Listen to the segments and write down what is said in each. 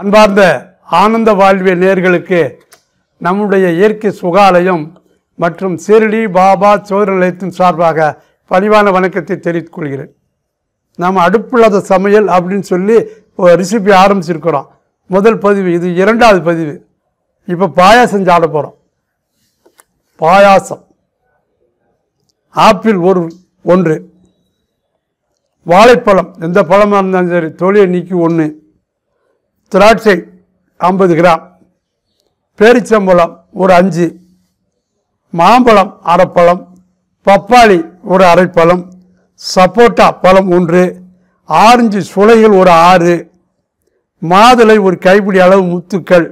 அன்பார்ந்த ஆனந்த வாழ்வியல் நேர்களுக்கு நம்முடைய இயற்கை சுகாலயம் மற்றும் சிறுடி பாபா சோதர நிலையத்தின் சார்பாக பணிவான வணக்கத்தை தெரிவித்துக் கொள்கிறேன். நாம் அடுப்பில்லாத சமையல் அப்படின்னு சொல்லி ஒரு ரெசிபி ஆரம்பிச்சிருக்கிறோம். முதல் பதிவு இது இரண்டாவது பதிவு. இப்போ பாயாசம் சாட போகிறோம் பாயாசம். ஆப்பிள் ஒரு ஒன்று. வாழைப்பழம் எந்த பழமாக இருந்தாலும் சரி தொழிலை நீக்கி ஒன்று திராட்சை ஐம்பது கிராம் பேரிச்சம்பழம் ஒரு அஞ்சு மாம்பழம் அரைப்பழம் பப்பாளி ஒரு அரைப்பழம் சப்போட்டா பழம் ஒன்று ஆரஞ்சு சுளைகள் ஒரு ஆறு மாதுளை ஒரு கைப்பிடி அளவு முத்துக்கள்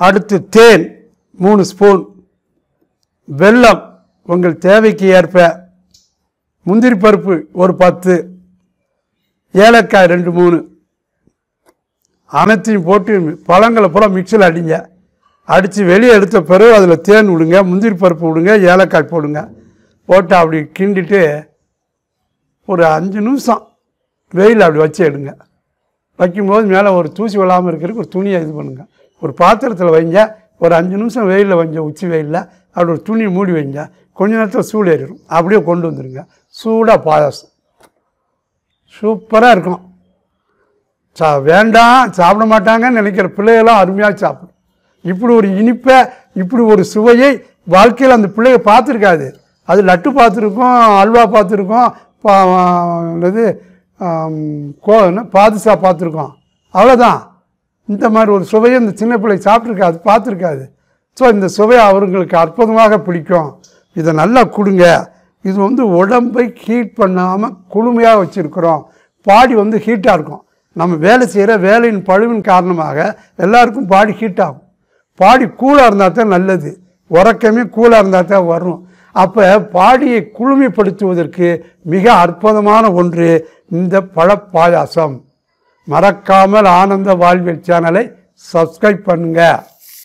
அடுத்து தேன் மூணு ஸ்பூன் வெல்லம் உங்கள் தேவைக்கு ஏற்ப முந்திரி பருப்பு ஒரு பத்து ஏலக்காய் ரெண்டு மூணு அனைத்தையும் போட்டு பழங்களை பூரா மிக்சியில் அடிங்க. அடித்து வெளியே எடுத்த பிறகு அதில் தேன் விடுங்க முந்திரி பருப்பு விடுங்க ஏலக்காய் போடுங்க. போட்டு அப்படி கிண்டிட்டு ஒரு அஞ்சு நிமிஷம் வெயில் அப்படி வச்சு எடுங்க. வைக்கும்போது மேலே ஒரு தூசி விழாமல் இருக்கிறதுக்கு ஒரு துணியை இது பண்ணுங்க. ஒரு பாத்திரத்தில் வைங்க. ஒரு அஞ்சு நிமிஷம் வெயிலில் வைங்க உச்சி வெயிலில். அப்படி ஒரு துணி மூடி வைங்க. கொஞ்ச நேரத்தில் சூடு ஏறிடும் அப்படியே கொண்டு வந்துடுங்க சூடாக பாயாசம். சூப்பராக இருக்கும். சா வேண்டாம் சாப்பிட மாட்டாங்கன்னு நினைக்கிற பிள்ளைகளும் அருமையாக சாப்பிடும். இப்படி ஒரு இனிப்பை இப்படி ஒரு சுவையை வாழ்க்கையில் அந்த பிள்ளைய பார்த்துருக்காது. அது லட்டு பார்த்துருக்கோம் அல்வா பார்த்துருக்கோம் பா என்னது கோ பாதுஷா பார்த்துருக்கோம். அவ்வளோதான் இந்த மாதிரி ஒரு சுவையை இந்த சின்ன பிள்ளை சாப்பிட்ருக்காது பார்த்துருக்காது. ஸோ இந்த சுவை அவர்களுக்கு அற்புதமாக பிடிக்கும். இதை நல்லா கொடுங்க. இது வந்து உடம்பை ஹீட் பண்ணாமல் குளுமையாக வச்சுருக்குறோம். பாடி வந்து ஹீட்டாக இருக்கும். நம்ம வேலை செய்கிற வேலையின் பழுவின் காரணமாக எல்லாருக்கும் பாடி ஹீட் ஆகும். பாடி கூலாக இருந்தால் தான் நல்லது. உறக்கமே கூலாக இருந்தால் தான் வரும். அப்போ பாடியை குளுமைப்படுத்துவதற்கு மிக அற்புதமான ஒன்று இந்த பழப்பாயாசம் மறக்காமல் ஆனந்த வாழ்வியல் சேனலை சப்ஸ்கிரைப் பண்ணுங்கள்